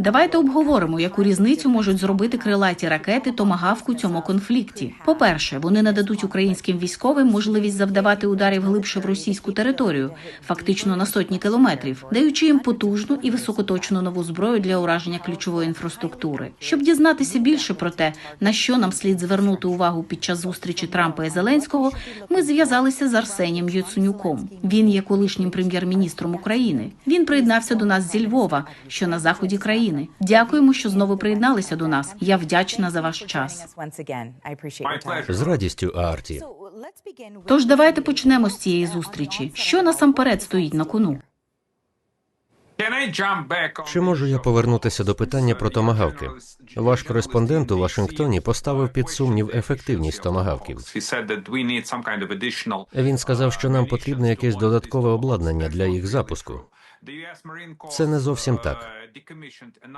Давайте обговоримо, яку різницю можуть зробити крилаті ракети Томагавк у цьому конфлікті. По-перше, вони нададуть українським військовим можливість завдавати ударів глибше в російську територію, фактично на сотні кілометрів, даючи їм потужну і високоточну нову зброю для ураження ключової інфраструктури. Щоб дізнатися більше про те, на що нам слід звернути увагу під час зустрічі Трампа і Зеленського, ми зв'язалися з Арсенієм Яценюком. Він є колишнім прем'єр-міністром України. Він приєднався до нас зі Львова, що на заході країни. Дякуємо, що знову приєдналися до нас. Я вдячна за ваш час. З радістю, Арті. Тож давайте почнемо з цієї зустрічі. Що насамперед стоїть на кону? Чи можу я повернутися до питання про томагавки? Ваш кореспондент у Вашингтоні поставив під сумнів ефективність томагавків. Він сказав, що нам потрібне якесь додаткове обладнання для їх запуску. Це не зовсім так.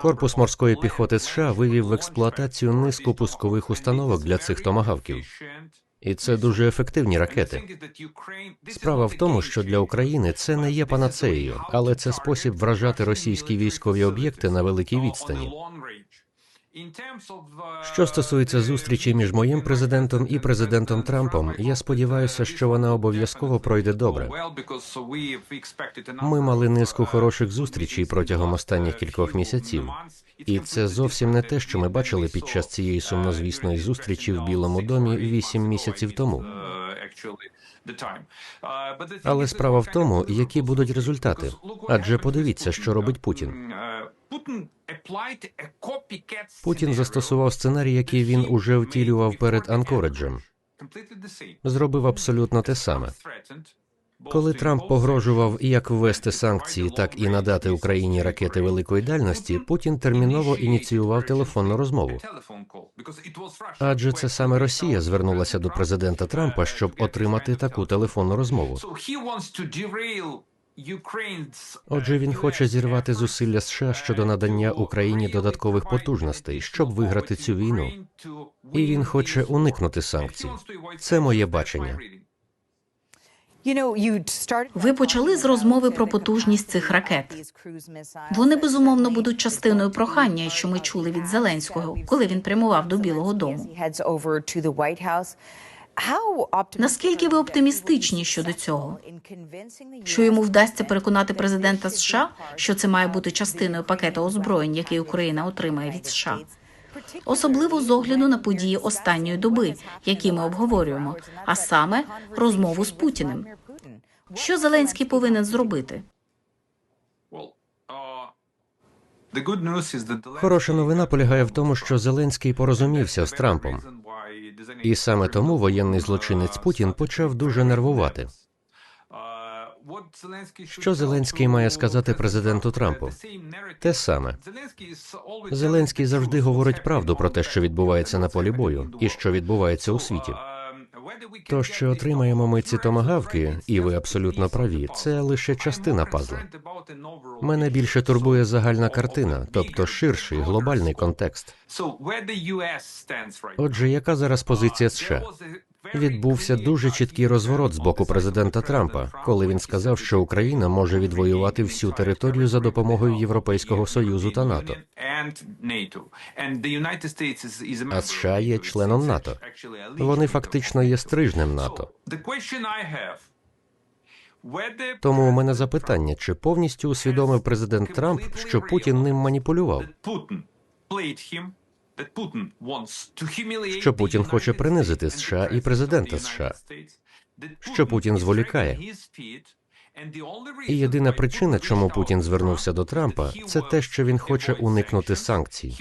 Корпус морської піхоти США вивів в експлуатацію низку пускових установок для цих томагавків. І це дуже ефективні ракети. Справа в тому, що для України це не є панацеєю, але це спосіб вражати російські військові об'єкти на великій відстані. Що стосується зустрічі між моїм президентом і президентом Трампом, я сподіваюся, що вона обов'язково пройде добре. Ми мали низку хороших зустрічей протягом останніх кількох місяців, і це зовсім не те, що ми бачили під час цієї сумнозвісної зустрічі в Білому домі вісім місяців тому. Але справа в тому, які будуть результати. Адже подивіться, що робить Путін. Путін застосував сценарій, який він уже втілював перед Анкореджем. Зробив абсолютно те саме. Коли Трамп погрожував як ввести санкції, так і надати Україні ракети великої дальності, Путін терміново ініціював телефонну розмову. Адже це саме Росія звернулася до президента Трампа, щоб отримати таку телефонну розмову. Отже, він хоче зірвати зусилля США щодо надання Україні додаткових потужностей, щоб виграти цю війну. І він хоче уникнути санкцій. Це моє бачення. Ви почали з розмови про потужність цих ракет. Вони безумовно будуть частиною прохання, що ми чули від Зеленського, коли він прямував до Білого Дому. Наскільки ви оптимістичні щодо цього? Що йому вдасться переконати президента США, що це має бути частиною пакету озброєнь, який Україна отримає від США? Особливо з огляду на події останньої доби, які ми обговорюємо, а саме розмову з Путіним. Що Зеленський повинен зробити? Хороша новина полягає в тому, що Зеленський порозумівся з Трампом, і саме тому воєнний злочинець Путін почав дуже нервувати. Що Зеленський має сказати президенту Трампу? Те саме. Зеленський завжди говорить правду про те, що відбувається на полі бою, і що відбувається у світі. То, що отримаємо ми ці томагавки, і ви абсолютно праві, це лише частина пазла. Мене більше турбує загальна картина, тобто ширший глобальний контекст. Отже, яка зараз позиція США? Відбувся дуже чіткий розворот з боку президента Трампа, коли він сказав, що Україна може відвоювати всю територію за допомогою Європейського союзу та НАТО. А США є членом НАТО. Вони фактично є стрижнем НАТО. Тому у мене запитання: чи повністю усвідомив президент Трамп, що Путін ним маніпулював? Що Путін хоче принизити США і президента США, що Путін зволікає. І єдина причина, чому Путін звернувся до Трампа, це те, що він хоче уникнути санкцій.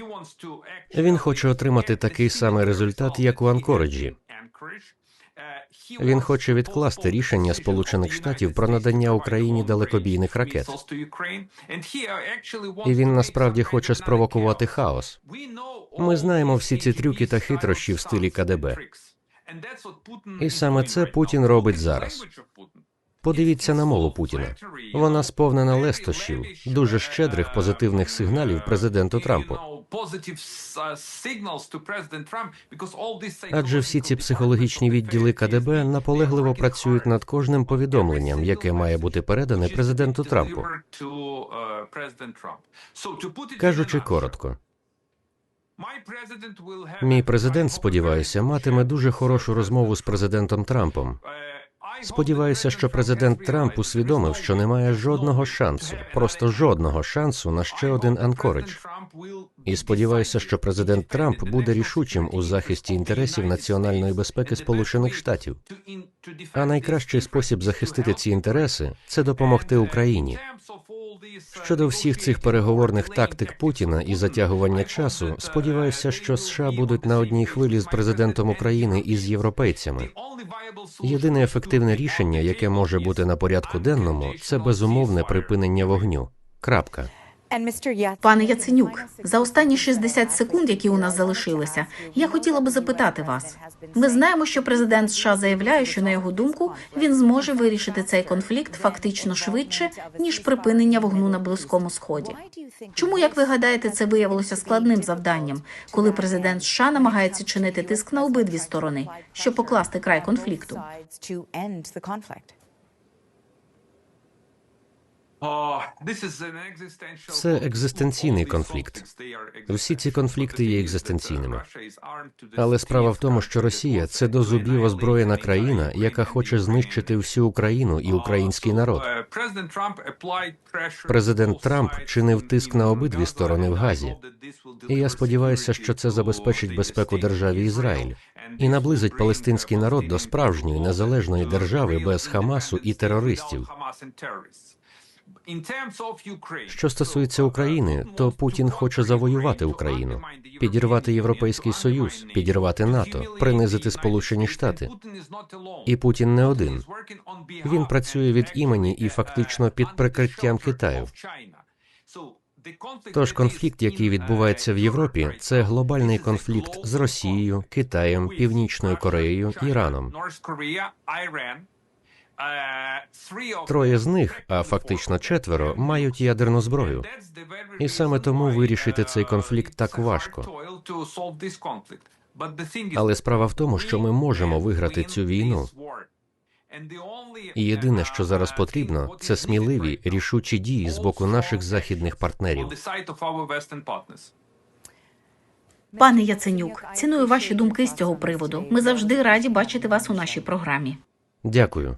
Він хоче отримати такий самий результат, як у Анкореджі. Він хоче відкласти рішення Сполучених Штатів про надання Україні далекобійних ракет. І він насправді хоче спровокувати хаос. Ми знаємо всі ці трюки та хитрощі в стилі КДБ. І саме це Путін робить зараз. Подивіться на мову Путіна. Вона сповнена лестощів, дуже щедрих позитивних сигналів президенту Трампу. Адже всі ці психологічні відділи КДБ наполегливо працюють над кожним повідомленням, яке має бути передане президенту Трампу. Кажучи коротко, мій президент, сподіваюся, матиме дуже хорошу розмову з президентом Трампом. Сподіваюся, що президент Трамп усвідомив, що немає жодного шансу, просто жодного шансу на ще один Анкоридж. І сподіваюся, що президент Трамп буде рішучим у захисті інтересів національної безпеки Сполучених Штатів. А найкращий спосіб захистити ці інтереси це допомогти Україні. Щодо всіх цих переговорних тактик Путіна і затягування часу, сподіваюся, що США будуть на одній хвилі з президентом України і з європейцями. Єдине ефективне рішення, яке може бути на порядку денному, це безумовне припинення вогню. Крапка. Пане Яценюк, за останні 60 секунд, які у нас залишилися, я хотіла би запитати вас. Ми знаємо, що президент США заявляє, що на його думку він зможе вирішити цей конфлікт фактично швидше ніж припинення вогню на близькому сході. Чому, як ви гадаєте, це виявилося складним завданням, коли президент США намагається чинити тиск на обидві сторони, щоб покласти край конфлікту? Це екзистенційний конфлікт. Всі ці конфлікти є екзистенційними. Але справа в тому, що Росія це до зубів озброєна країна, яка хоче знищити всю Україну і український народ. Президент Трамп чинив тиск на обидві сторони в Газі. І я сподіваюся, що це забезпечить безпеку державі Ізраїль і наблизить палестинський народ до справжньої незалежної держави без Хамасу і терористів. Що стосується України, то Путін хоче завоювати Україну, підірвати Європейський Союз, підірвати НАТО, принизити Сполучені Штати. І Путін не один. Він працює від імені і фактично під прикриттям Китаю. Тож конфлікт, який відбувається в Європі, це глобальний конфлікт з Росією, Китаєм, Північною Кореєю, Іраном. Троє з них, а фактично четверо, мають ядерну зброю. І саме тому вирішити цей конфлікт так важко. Але справа в тому, що ми можемо виграти цю війну. І єдине, що зараз потрібно, це сміливі рішучі дії з боку наших західних партнерів. Пане Яценюк, ціную ваші думки з цього приводу. Ми завжди раді бачити вас у нашій програмі. Дякую.